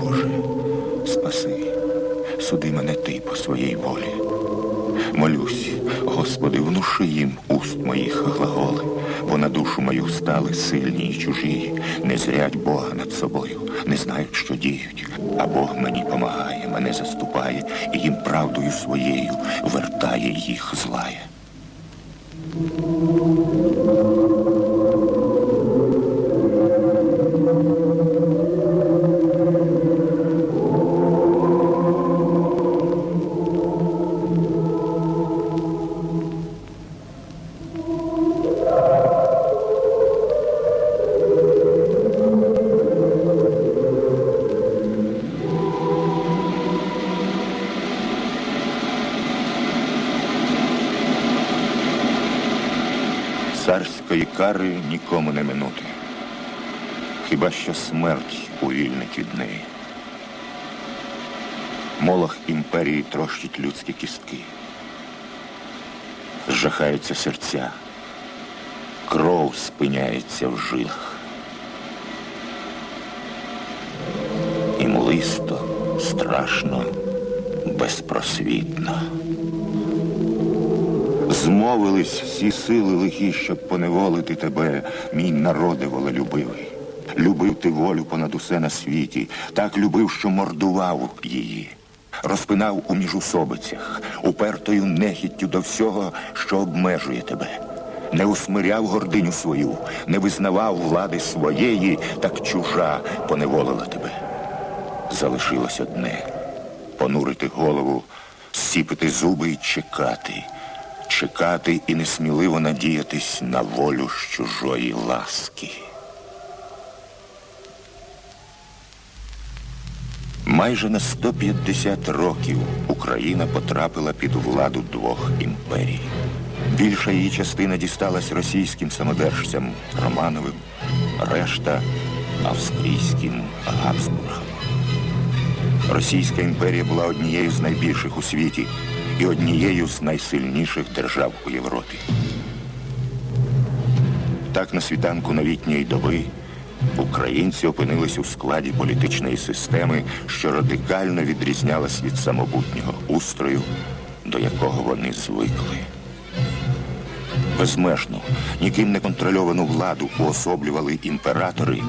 Боже, спаси, суди мене ти по своїй волі. Молюсь, Господи, внуши їм уст моїх глаголи, бо на душу мою стали сильні і чужі, не зрять Бога над собою, не знають, що діють. А Бог мені помагає, мене заступає, і їм правдою своєю вертає їх злає. Царської кари нікому не минути. Хіба що смерть увільнить від неї. Молох імперії трощить людські кістки. Зжахаються серця. Кров спиняється в жилах. І млисто, страшно, безпросвітно. Змовились всі сили лихі, щоб поневолити тебе, мій народе волелюбивий. Любив ти волю понад усе на світі, так любив, що мордував її. Розпинав у міжусобицях, упертою нехіттю до всього, що обмежує тебе. Не усмиряв гординю свою, не визнавав влади своєї, так чужа поневолила тебе. Залишилось одне понурити голову, сіпити зуби і чекати, чекати і несміливо надіятись на волю з чужої ласки. Майже на 150 років Україна потрапила під владу двох імперій. Більша її частина дісталась російським самодержцям Романовим, решта австрійським Габсбургам. Російська імперія була однією з найбільших у світі і однією з найсильніших держав у Європі. Так на світанку новітньої доби українці опинились у складі політичної системи, що радикально відрізнялась від самобутнього устрою, до якого вони звикли. Безмежну, ніким не контрольовану владу уособлювали імператори,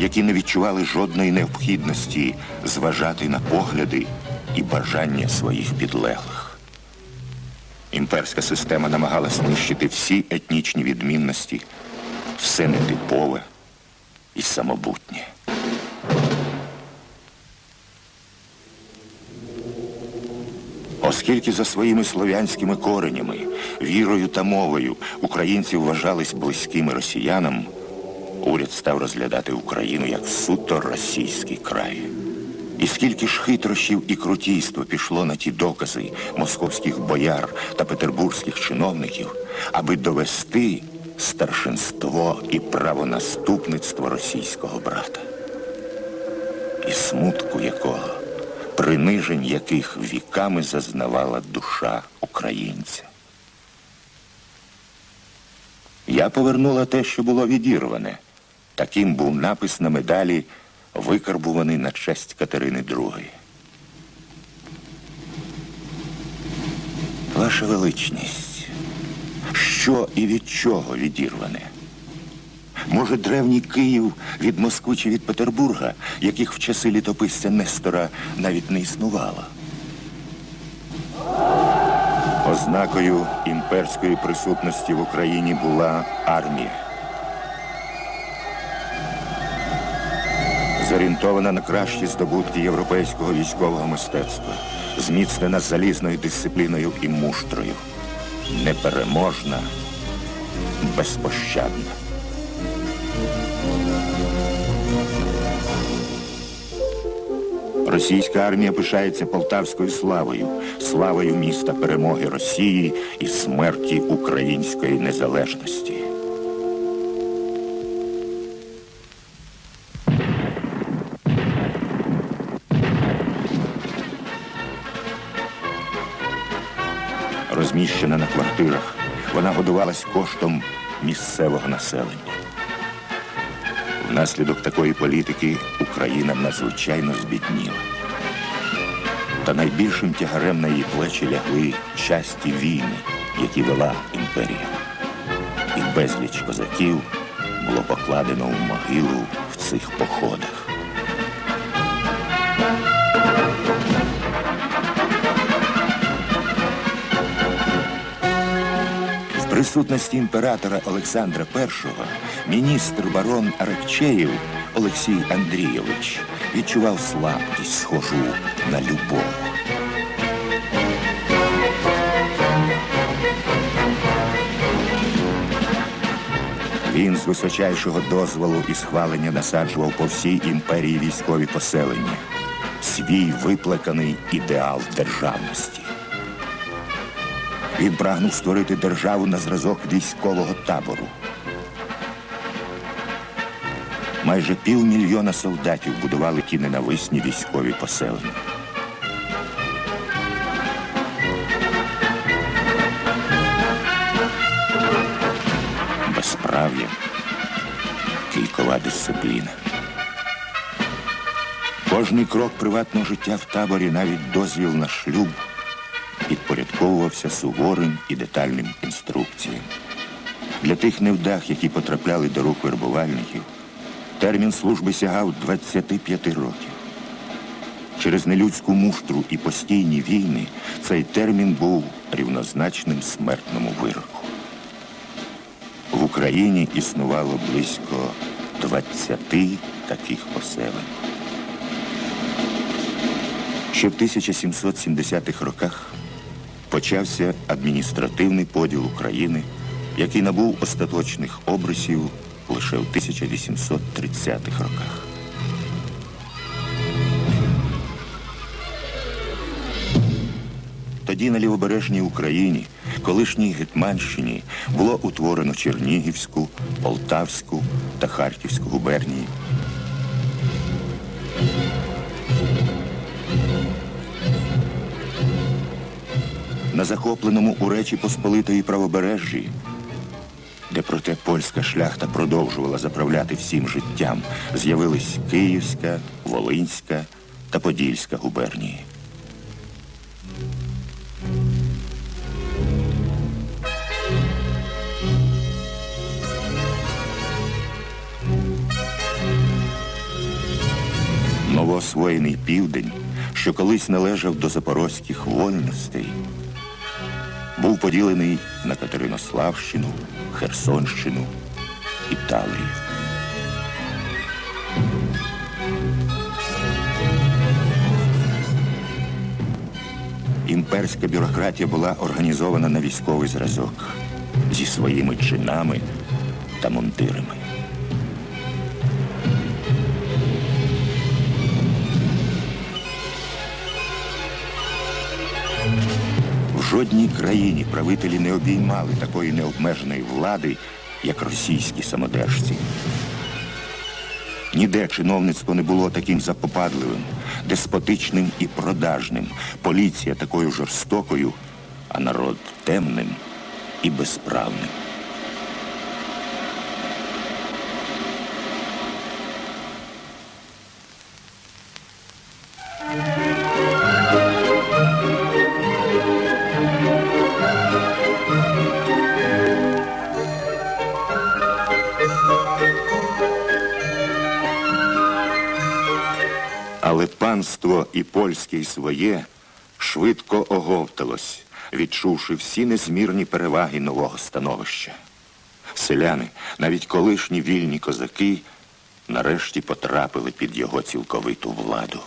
які не відчували жодної необхідності зважати на погляди і бажання своїх підлеглих. Імперська система намагалась нищити всі етнічні відмінності, все нетипове і самобутнє. Оскільки за своїми слов'янськими коренями, вірою та мовою українці вважались близькими росіянам, уряд став розглядати Україну як суто російський край. І скільки ж хитрощів і крутійства пішло на ті докази московських бояр та петербурзьких чиновників, аби довести старшинство і правонаступництво російського брата. І смутку якого, принижень яких віками зазнавала душа українця. Я повернула те, що було відірване. Таким був напис на медалі, викарбуваний на честь Катерини II. Ваша величність, що і від чого відірване? Може, древній Київ від Москви чи від Петербурга, яких в часи літописця Нестора навіть не існувало? Ознакою імперської присутності в Україні була армія. Зорієнтована на кращі здобутки європейського військового мистецтва, зміцнена залізною дисципліною і муштрою, непереможна, безпощадна. Російська армія пишається полтавською славою, славою міста перемоги Росії і смерті української незалежності. Розміщена на квартирах, вона годувалась коштом місцевого населення. Внаслідок такої політики Україна надзвичайно збідніла. Та найбільшим тягарем на її плечі лягли часті війни, які вела імперія. І безліч козаків було покладено в могилу в цих походах. Присутності імператора Олександра І міністр барон Аракчеєв Олексій Андрійович відчував слабкість, схожу на любов. Він з височайшого дозволу і схвалення насаджував по всій імперії військові поселення, свій виплеканий ідеал державності. Він прагнув створити державу на зразок військового табору. Майже півмільйона солдатів будували ті ненависні військові поселення. Безправ'я, кількова дисципліна. Кожний крок приватного життя в таборі, навіть дозвіл на шлюб, підпорядковувався суворим і детальним інструкціям. Для тих невдах, які потрапляли до рук вербувальників, термін служби сягав 25 років. Через нелюдську муштру і постійні війни цей термін був рівнозначним смертному вироку. В Україні існувало близько 20 таких поселень. Ще в 1770-х роках почався адміністративний поділ України, який набув остаточних обрисів лише в 1830-х роках. Тоді на лівобережній Україні, колишній Гетманщині, було утворено Чернігівську, Полтавську та Харківську губернії. На захопленому у Речі Посполитої правобережжі, де проте польська шляхта продовжувала заправляти всім життям, з'явились Київська, Волинська та Подільська губернії. Новоосвоєний південь, що колись належав до запорозьких вольностей, був поділений на Катеринославщину, Херсонщину і Таврію. Імперська бюрократія була організована на військовий зразок зі своїми чинами та мундирами. Жодній країні правителі не обіймали такої необмеженої влади, як російські самодержці. Ніде чиновництво не було таким запопадливим, деспотичним і продажним, поліція такою жорстокою, а народ темним і безправним. Але панство і польське і своє швидко оговталось, відчувши всі незмірні переваги нового становища. Селяни, навіть колишні вільні козаки, нарешті потрапили під його цілковиту владу.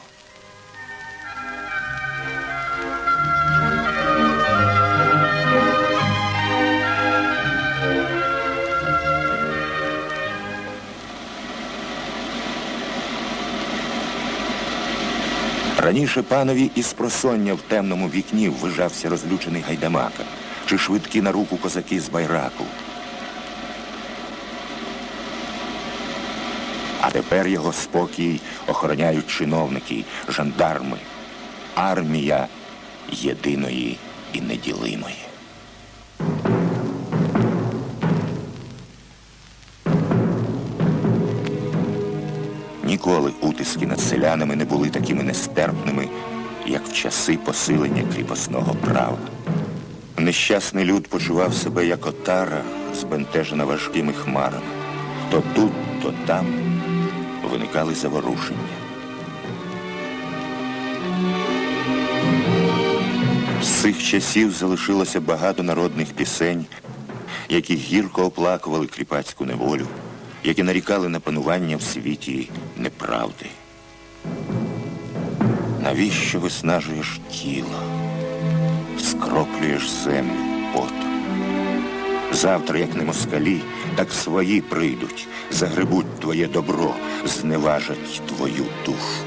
Раніше панові із просоння в темному вікні ввижався розлючений гайдамака, чи швидкі на руку козаки з байраку. А тепер його спокій охороняють чиновники, жандарми, армія єдиної і неділимої. Ніколи утиски над селянами не були такими нестерпними, як в часи посилення кріпосного права. Нещасний люд почував себе як отара, збентежена важкими хмарами. То тут, то там виникали заворушення. З цих часів залишилося багато народних пісень, які гірко оплакували кріпацьку неволю, які нарікали на панування в світі неправди. Навіщо виснажуєш тіло, скроплюєш землю потом? Завтра, як не москалі, так свої прийдуть, загребуть твоє добро, зневажать твою душу.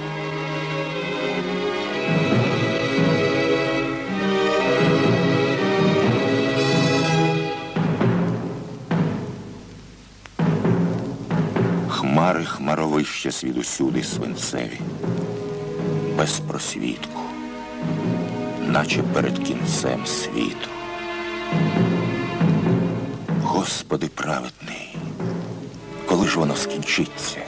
Хмари хмаровища свідусюди свинцеві, без просвітку, наче перед кінцем світу. Господи праведний, коли ж воно скінчиться?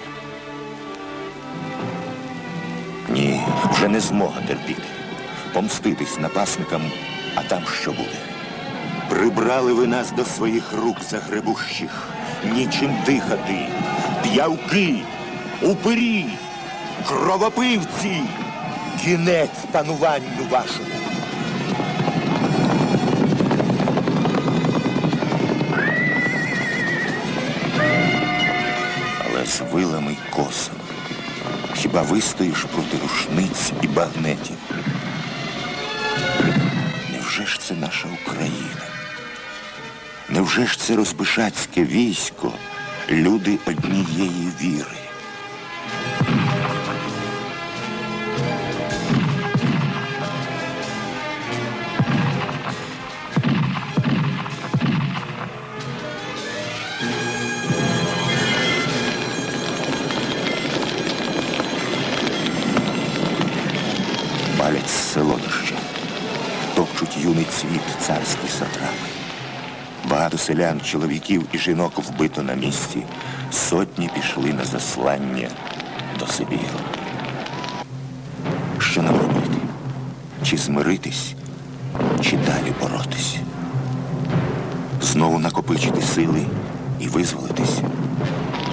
Ні, вже не змога терпіти, помститись напасникам, а там що буде? Прибрали ви нас до своїх рук загребущих, нічим дихати, п'явки, упирі, кровопивці, кінець пануванню вашому. Але з вилами й косами хіба вистоїш проти рушниць і багнетів? Невже ж це наша Україна? Невже ж це розбишацьке військо, люди однієї віри? Палять селодища, топчуть юний цвіт царські сатрапи. Багато селян, чоловіків і жінок вбито на місці. Сотні пішли на заслання до Сибіру. Що нам робити? Чи змиритись, чи далі боротись? Знову накопичити сили і визволитись?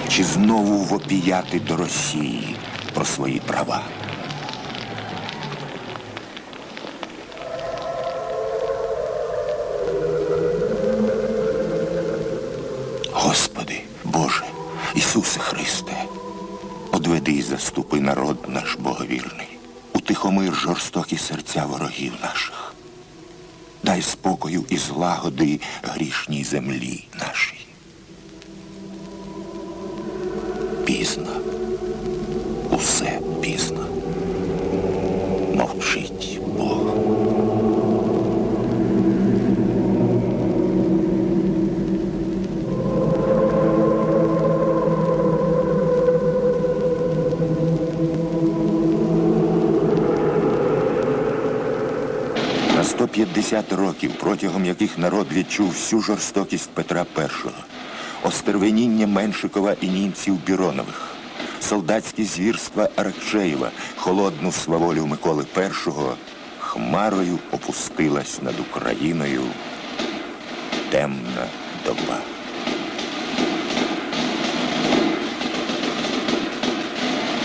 Чи знову вопіяти до Росії про свої права? Народ наш боговірний, утихомир жорстокі серця ворогів наших. Дай спокою і злагоди грішній землі нашій. Пізно, усе пізно. Мовчить На 150 років, протягом яких народ відчув всю жорстокість Петра І, остервеніння Меншикова і німців Біронових, солдатські звірства Аракчеєва, холодну сваволю Миколи І, хмарою опустилась над Україною темна доба.